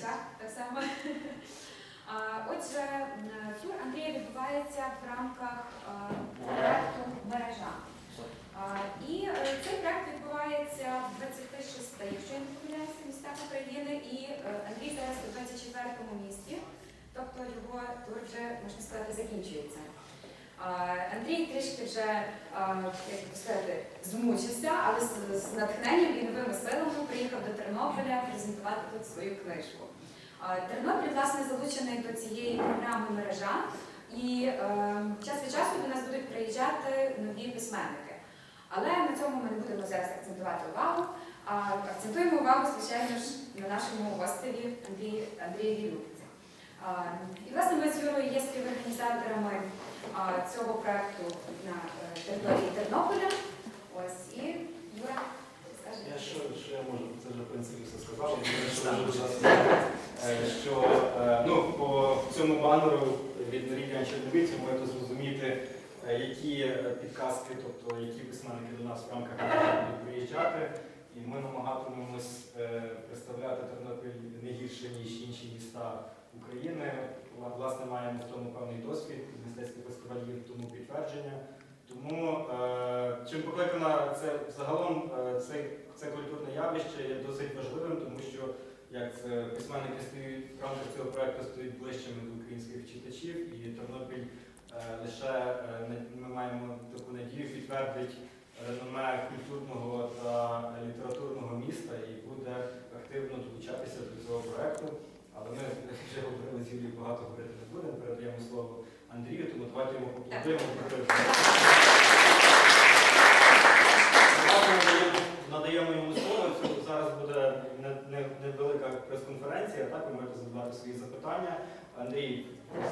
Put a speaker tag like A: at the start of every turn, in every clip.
A: так само. Отже, тур Андрія відбувається в рамках проєкту мережа. І е, цей проєкт відбувається в 26, якщо я не помиляюся, містах України, і е, Андрій зараз у 24-му місті, тобто його тур вже, можна сказати, закінчується. Андрій трішки вже, як сказати, змучився, але з, натхненням і новими силами приїхав до Тернополя презентувати тут свою книжку. Тернопіль, власне, залучений до цієї програми мережа, і е, час від часу до нас будуть приїжджати нові письменники. Але на цьому ми не будемо зараз акцентувати увагу. Акцентуємо увагу, звичайно ж, на нашому гостеві Андрій, Андрієві Любці. І власне ми з Юрою є співорганізаторами цього проекту на е, території Тернополя. Ось і Юра, скажи.
B: Я що, що я можу, це вже в принципі все сказав. Що е, що ну, по цьому банеру від Мрія Черновиці можете зрозуміти, е, які підказки, тобто які письменники до нас в рамках будуть приїжджати. І ми намагатимемось представляти Тернопіль не гірше, ніж інші міста України. Вла- Власне, маємо в тому певний досвід, мистецький фестиваль є в тому підтвердження. Тому е, чим покликана це загалом е, це, це культурне явище є досить важливим, тому що як це письменники стають в рамках цього проекту стають ближчими до українських читачів, і Тернопіль е, лише ми маємо таку надію підтвердить реноме культурного та літературного міста і буде активно долучатися до цього проекту. Але ми вже говорили з Юлією, багато говорити не будемо. Передаємо слово Андрію, тому давайте йому поаплодуємо. Одразу надаємо- йому слово. Зараз буде не- не- невелика прес-конференція, так ви можете задавати свої запитання. Андрій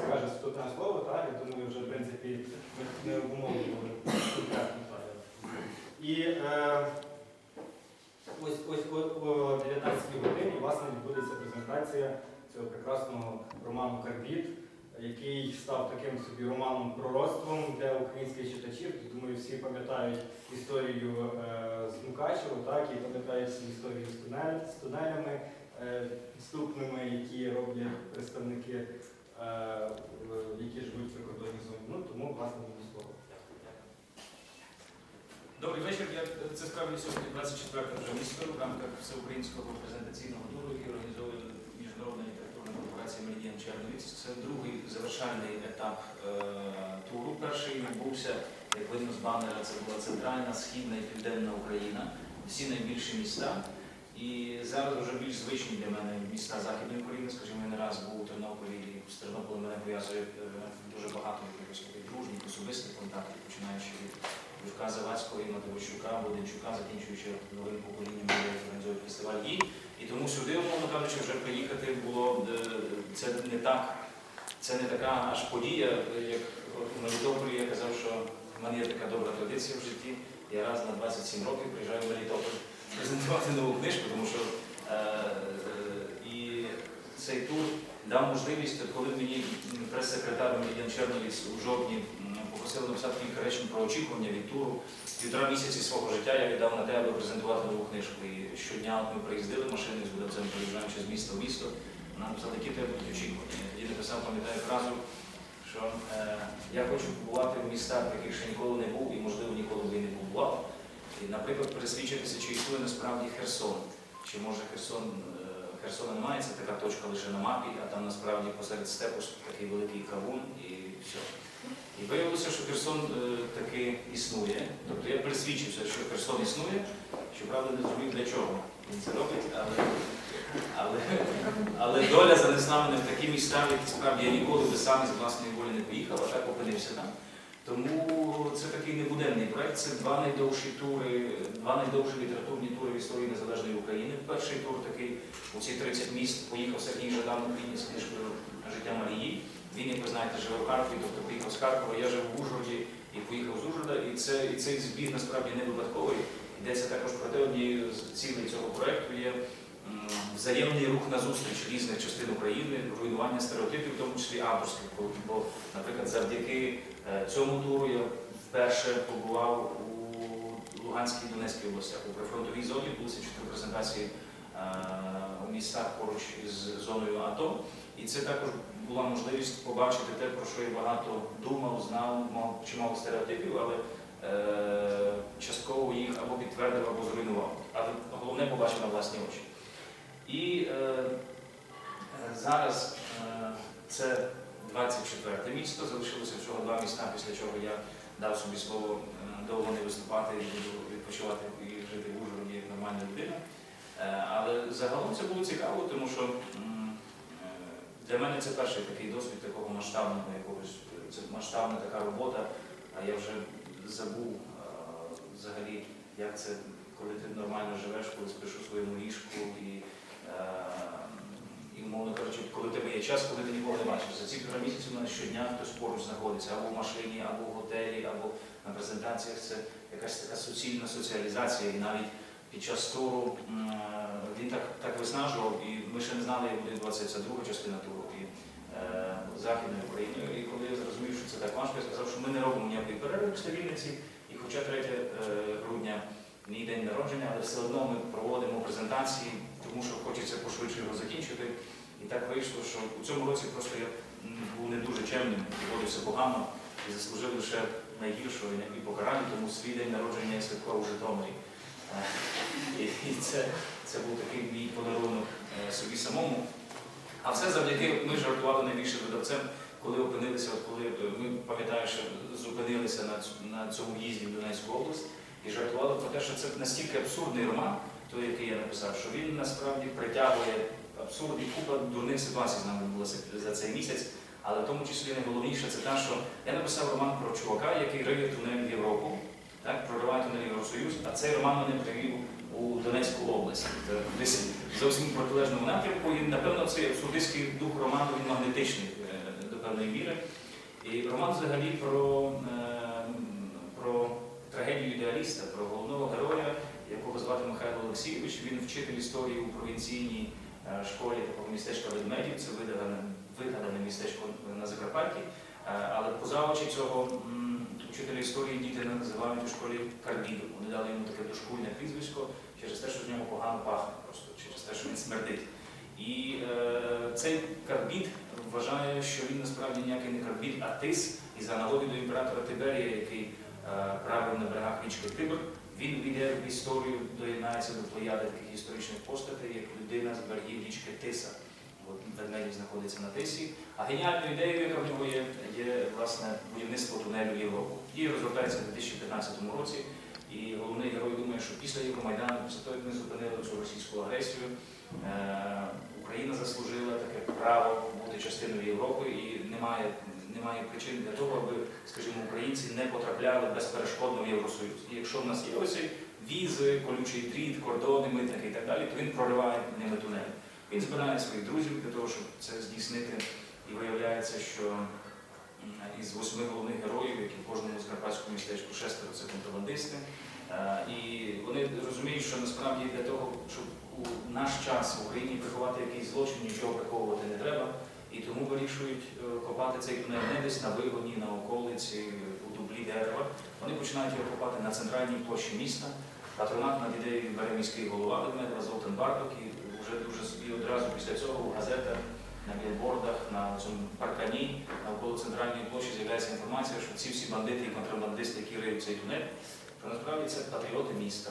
B: скаже вступне слово, так? Я думаю, вже в принципі не конкретно. І е, ось ось о, о 19 годині власне відбудеться презентація цього прекрасного роману Карбіт, який став таким собі романом пророцтвом для українських читачів. Думаю, всі пам'ятають історію е, з Мукачево, так, і пам'ятають всі історію з, тунелями е, вступними, які роблять представники, е, які живуть в прикордонній зоні. Ну, тому, власне, мені слово.
C: Добрий вечір. Я це справді сьогодні 24 вже місто в рамках всеукраїнського презентаційного туру, який організовує літературна Меридіан Черновіць. Це другий завершальний етап е, туру. Перший відбувся, як видно з банера, це була центральна, східна і південна Україна, всі найбільші міста. І зараз вже більш звичні для мене міста Західної України. Скажімо, я не раз був у Тернополі і з Тернополем мене пов'язує е, дуже багато якихось дружніх, особистих контактів, починаючи від Юрка Завадського і Матовищука, Боденчука, закінчуючи новим поколінням, де організують тому сюди, умовно кажучи, вже приїхати було е, це не так, це не така аж подія, як у Мелітополі я казав, що в мене є така добра традиція в житті. Я раз на 27 років приїжджаю в Мелітополь презентувати нову книжку, тому що е, е, і цей тур дав можливість, коли мені прес-секретар Медіан Черновіць у жовтні м, попросили написати кілька речень про очікування від туру. Півтора місяці свого життя я віддав на те, аби презентувати нову книжку. І щодня ми приїздили машиною з видавцем, приїжджаючи з міста в місто, нам написали, які тебе будуть очікування. Я написав, пам'ятаю фразу, що е, я хочу побувати в містах, в яких ще ніколи не був і, можливо, ніколи би і не побував. І, наприклад, пересвідчитися, чи існує насправді Херсон. Чи може Херсон, е, Херсона немає, це така точка лише на мапі, а там насправді посеред степу такий великий кавун і все. І виявилося, що Херсон е, таки існує. Тобто я пересвідчився, що Херсон існує, щоправда не зрозумів для чого він це робить, але, але, але доля занесла мене в такі міста, в які справді я ніколи би сам із власної волі не поїхав, а так опинився там. Тому це такий небуденний проект. Це два найдовші тури, два найдовші літературні тури в історії незалежної України. Перший тур такий у ці 30 міст поїхав Сергій Жадан у квітні з книжкою Життя Марії. Він, як ви знаєте, живе в Харкові, тобто поїхав з Харкова, я жив в Ужгороді і поїхав з Ужгорода. І, це, і цей збіг насправді не випадковий. Йдеться також про те, однією з цілей цього проекту є м, взаємний рух на зустріч різних частин України, руйнування стереотипів, в тому числі авторських. Бо, бо, наприклад, завдяки е, цьому туру я вперше побував у Луганській і Донецькій областях. У прифронтовій зоні були чотири презентації е, у містах поруч із зоною АТО. І це також була можливість побачити те, про що я багато думав, знав, мав чимало стереотипів, але е, частково їх або підтвердив, або зруйнував. Але головне побачив на власні очі. І е, е, зараз е, це 24 місто, залишилося всього два міста, після чого я дав собі слово е, довго не виступати і відпочивати і жити в Ужгороді як нормальна людина. Е, Але загалом це було цікаво, тому що е, для мене це перший такий досвід такого масштабного якогось, це масштабна така робота, а я вже забув е, взагалі, як це, коли ти нормально живеш, коли спиш у своєму ліжку і, е, і умовно кажучи, коли тебе є час, коли ти нікого не бачиш. За ці півтора місяці мене щодня хтось поруч знаходиться або в машині, або в готелі, або на презентаціях. Це якась така суцільна соціалізація. І навіть під час туру е, він так, так виснажував, і ми ще не знали, як буде відбуватися друга частина туру і е, Західною Україною. І коли я зрозумів, що це так важко, я сказав, що ми не робимо ніякої перерви після Вінниці, і хоча 3 е, грудня мій день народження, але все одно ми проводимо презентації, тому що хочеться пошвидше його закінчити. І так вийшло, що у цьому році просто я був не дуже чемним, поводився погано і заслужив лише найгіршого і покарання, тому свій день народження я святкував у Житомирі. Е, і це, це був такий мій подарунок е, собі самому. А все завдяки ми жартували найбільше видавцем, коли опинилися, от коли е, ми пам'ятаю, що зупинилися на, на цьому їзді в Донецьку область і жартували про те, що це настільки абсурдний роман, той, який я написав, що він насправді притягує абсурд і купа дурних ситуацій з нами відбулося за цей місяць. Але в тому числі найголовніше це те, що я написав роман про чувака, який риє тунель в Європу, так, прориває тунель Євросоюз, а цей роман мене привів у Донецьку область. Десь зовсім протилежному напрямку. І напевно цей абсурдистський дух роману він магнетичний е, до певної міри. І роман взагалі про, е, про трагедію ідеаліста, про головного героя, якого звати Михайло Олексійович. Він вчитель історії у провінційній е, школі такого містечка Ведмедів. Це видагане, вигадане містечко на Закарпатті. Е, Але поза очі цього вчителя історії діти називають у школі карбідом. Вони дали йому таке дошкульне прізвисько через те, що з нього погано пахне, просто через те, що він смердить. І е, цей карбід вважає, що він насправді ніякий не карбід, а тис. І за аналогію до імператора Тиберія, який правив на берегах річки Тибр, він війде в історію, доєднається до плеяди таких історичних постатей, як людина з берегів річки Тиса. От ведмедів знаходиться на Тисі. А геніальною ідеєю, яка в нього є, є власне будівництво тунелю Європу. Дія розгортається в 2015 році. І головний герой думає, що після Євромайдану, після того, як ми зупинили цю російську агресію, е, Україна заслужила таке право бути частиною Європи і немає, немає причин для того, аби, скажімо, українці не потрапляли безперешкодно в Євросоюз. І якщо в нас є ось візи, колючий дріт, кордони, митники і так далі, то він прориває ними тунель. Він збирає своїх друзів для того, щоб це здійснити. І виявляється, що із восьми головних героїв, які в кожному з карпатському містечку шестеро це контрабандисти. Е, І вони розуміють, що насправді для того, щоб у наш час в Україні приховати якийсь злочин, нічого приховувати не треба. І тому вирішують е, копати цей тунель не десь на вигоні, на околиці, у дублі дерева. Вони починають його копати на центральній площі міста. Патронат над ідеєю бере міський голова Ведмедова Золтан Барток, і вже дуже собі одразу після цього в газетах, на білбордах, на цьому паркані, навколо центральної площі з'являється інформація, що ці всі бандити і контрабандисти, які риють цей тунель, що насправді це патріоти міста,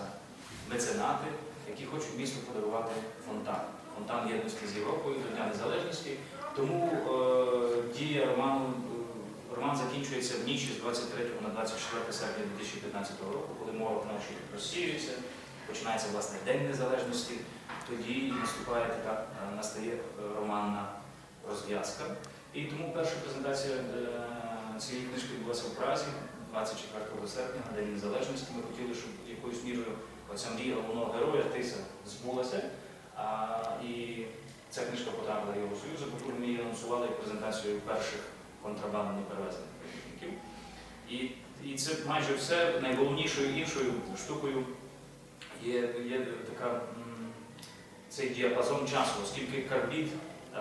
C: меценати, які хочуть місту подарувати фонтан. Фонтан єдності з Європою до Дня Незалежності. Тому е, дія роману, роман закінчується в ніч з 23 на 24 серпня 2015 року, коли морок ночі розсіюється, починається власне День Незалежності. Тоді наступає така, е, настає е, романна розв'язка. І тому перша презентація е, цієї книжки відбулася в Празі 24 серпня на День Незалежності. Ми хотіли, щоб якоюсь мірою оця мрія головного героя Тиса збулася. А, і ця книжка потрапила Євросоюзу, потім ми її анонсували як презентацію перших контрабандно перевезених працівників. І, і це майже все найголовнішою іншою штукою є, є така, цей діапазон часу, оскільки карбід е,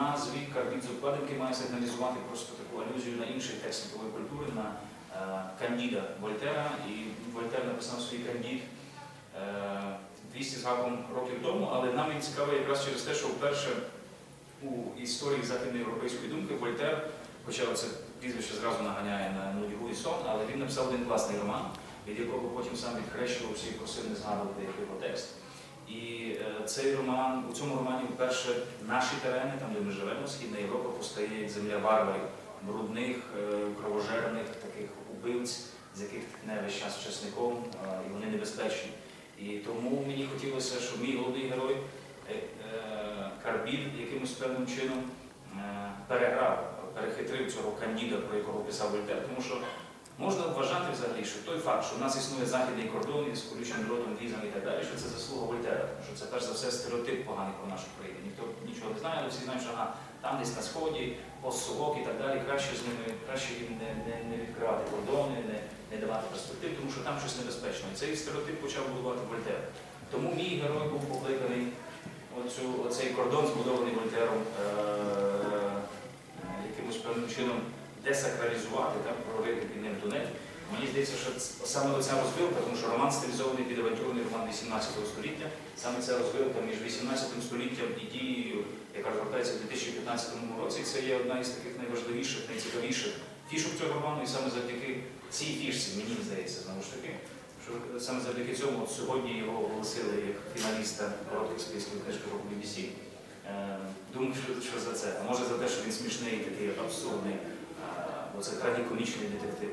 C: назві карбід з обкладинки має сигналізувати просто таку алюзію на інший текст світової культури, на е, Кандіда Вольтера. І Вольтер написав свій кандід е, 200 з гаком років тому, але нам він цікавий якраз через те, що вперше у історії західноєвропейської думки Вольтер, хоча це прізвище зразу наганяє на нудьгу і сон, але він написав один класний роман, від якого потім сам відхрещувався і просив не згадувати його текст. І е, цей роман, у цьому романі вперше наші терени, там де ми живемо, Східна Європа, постає як земля варварів, брудних, е, кровожерних таких убивць, з яких не весь час часником, е, і вони небезпечні. І тому мені хотілося, щоб мій головний герой е, Карбіль якимось певним чином переграв, перехитрив цього кандіда, про якого писав Вольтер, тому що можна вважати взагалі, що той факт, що в нас існує західний кордон із колючим дротом, візами і так далі, що це заслуга Вольтера, тому що це перш за все стереотип поганий про нашу країну. Ніхто нічого не знає, але всі знають, що ага, там десь на сході, постсовок і так далі, краще з ними, краще їм не, не, не відкривати кордони, не, не давати перспектив, тому що там щось небезпечно. І цей стереотип почав будувати Вольтер. Тому мій герой був покликаний оцю, оцей кордон, збудований Вольтером, е, е, якимось певним чином десакралізувати, прорити під ним тунель. Мені здається, що саме ця розвилка, тому що роман стилізований під авантюрний роман 18 століття, саме ця розвилка між 18 століттям і дією, яка розгортається в 2015 році, це є одна із таких найважливіших, найцікавіших фішок цього роману, і саме завдяки цій фішці, мені здається, знову ж таки, що саме завдяки цьому от сьогодні його оголосили як фіналіста коротких списків книжки року BBC. Е, Думаю, що, за це. А може за те, що він смішний, такий абсурдний, бо це трагікомічний детектив.